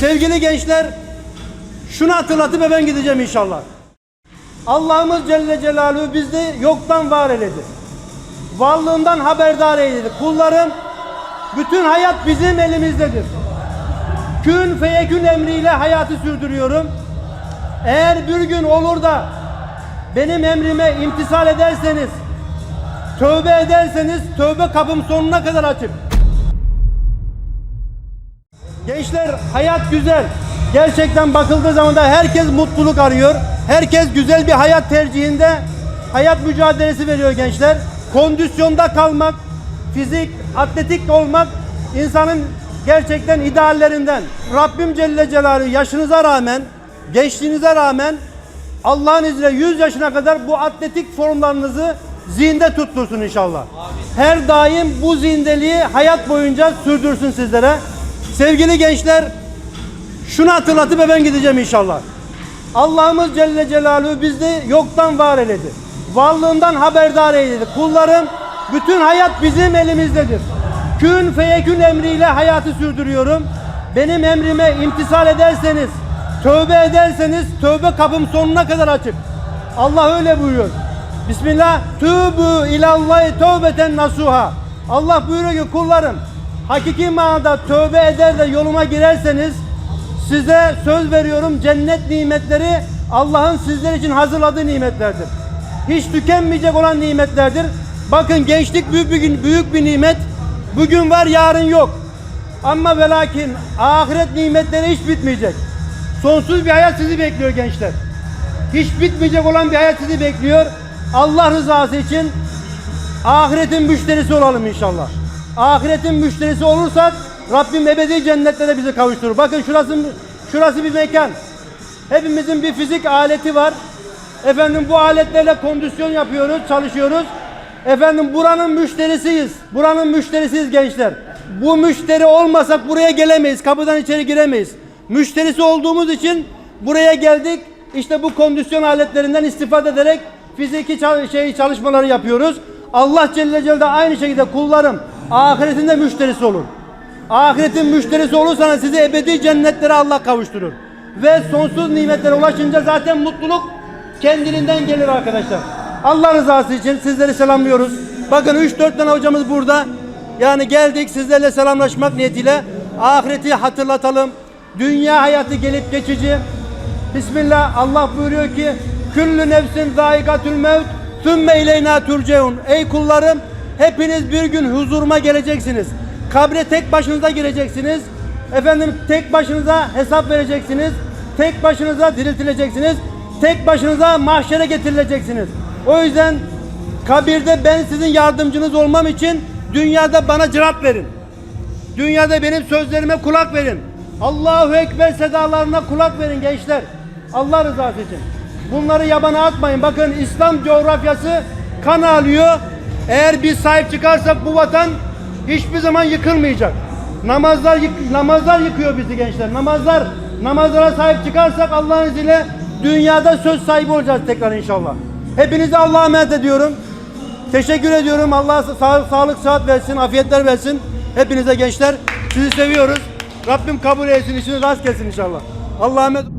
Sevgili gençler, şunu hatırlatıp ben gideceğim inşallah. Allah'ımız Celle Celaluhu bizde yoktan var eyledi. Varlığından haberdar eyledi. Kullarım, bütün hayat bizim elimizdedir. Kün feyekün emriyle hayatı sürdürüyorum. Eğer bir gün olur da benim emrime imtisal ederseniz, tövbe ederseniz tövbe kapım sonuna kadar açık. Gençler hayat güzel. Gerçekten bakıldığı zaman da herkes mutluluk arıyor. Herkes güzel bir hayat tercihinde hayat mücadelesi veriyor gençler. Kondisyonda kalmak, fizik, atletik olmak insanın gerçekten ideallerinden. Rabbim Celle Celaluhu yaşınıza rağmen, gençliğinize rağmen Allah'ın izniyle 100 yaşına kadar bu atletik formlarınızı zihinde tuttursun inşallah. Her daim bu zindeliği hayat boyunca sürdürsün sizlere. Sevgili gençler, şunu hatırlatıp ben gideceğim inşallah. Allah'ımız Celle Celaluhu bizde yoktan var eyledi. Varlığından haberdar eyledi. Kullarım, bütün hayat bizim elimizdedir. Kün feyekün emriyle hayatı sürdürüyorum. Benim emrime imtisal ederseniz, tövbe ederseniz tövbe kapım sonuna kadar açık. Allah öyle buyuruyor. Bismillah. Tübü ilallahi tövbeten nasuha. Allah buyuruyor ki kullarım hakiki manada tövbe eder de yoluma girerseniz size söz veriyorum cennet nimetleri Allah'ın sizler için hazırladığı nimetlerdir. Hiç tükenmeyecek olan nimetlerdir. Bakın gençlik büyük bir, büyük bir nimet. Bugün var yarın yok. Ama ve lakin ahiret nimetleri hiç bitmeyecek. Sonsuz bir hayat sizi bekliyor gençler. Hiç bitmeyecek olan bir hayat sizi bekliyor. Allah rızası için ahiretin müşterisi olalım inşallah. Ahiretin müşterisi olursak Rabbim ebedi cennetlere bizi kavuşturur. Bakın şurası şurası bir mekan. Hepimizin bir fizik aleti var. Efendim bu aletlerle kondisyon yapıyoruz, çalışıyoruz. Efendim buranın müşterisiyiz. Buranın müşterisiyiz gençler. Bu müşteri olmasak buraya gelemeyiz. Kapıdan içeri giremeyiz. Müşterisi olduğumuz için buraya geldik. İşte bu kondisyon aletlerinden istifade ederek fiziki şey çalışmaları yapıyoruz. Allah Celle Celaluhu da aynı şekilde kullarım ahiretinde müşterisi olur. Ahiretin müşterisi olursanız sizi ebedi cennetlere Allah kavuşturur. Ve sonsuz nimetlere ulaşınca zaten mutluluk kendiliğinden gelir arkadaşlar. Allah rızası için sizleri selamlıyoruz. Bakın 3-4 tane hocamız burada. Yani geldik sizlerle selamlaşmak niyetiyle ahireti hatırlatalım. Dünya hayatı gelip geçici. Bismillah Allah buyuruyor ki Küllü nefsin zâikatül mevt Sümme ileyna turceun Ey kullarım hepiniz bir gün huzuruma geleceksiniz. Kabre tek başınıza gireceksiniz. Efendim tek başınıza hesap vereceksiniz. Tek başınıza diriltileceksiniz. Tek başınıza mahşere getirileceksiniz. O yüzden kabirde ben sizin yardımcınız olmam için dünyada bana cevap verin. Dünyada benim sözlerime kulak verin. Allahu Ekber sedalarına kulak verin gençler. Allah rızası için. Bunları yabana atmayın. Bakın İslam coğrafyası kan alıyor. Eğer biz sahip çıkarsak bu vatan hiçbir zaman yıkılmayacak. Namazlar namazlar yıkıyor bizi gençler. Namazlar namazlara sahip çıkarsak Allah'ın izniyle dünyada söz sahibi olacağız tekrar inşallah. Hepinize Allah'a emanet ediyorum. Teşekkür ediyorum. Allah sa- sağlık, sıhhat versin, afiyetler versin. Hepinize gençler. Sizi seviyoruz. Rabbim kabul etsin, işiniz rast gelsin inşallah. Allah'a emanet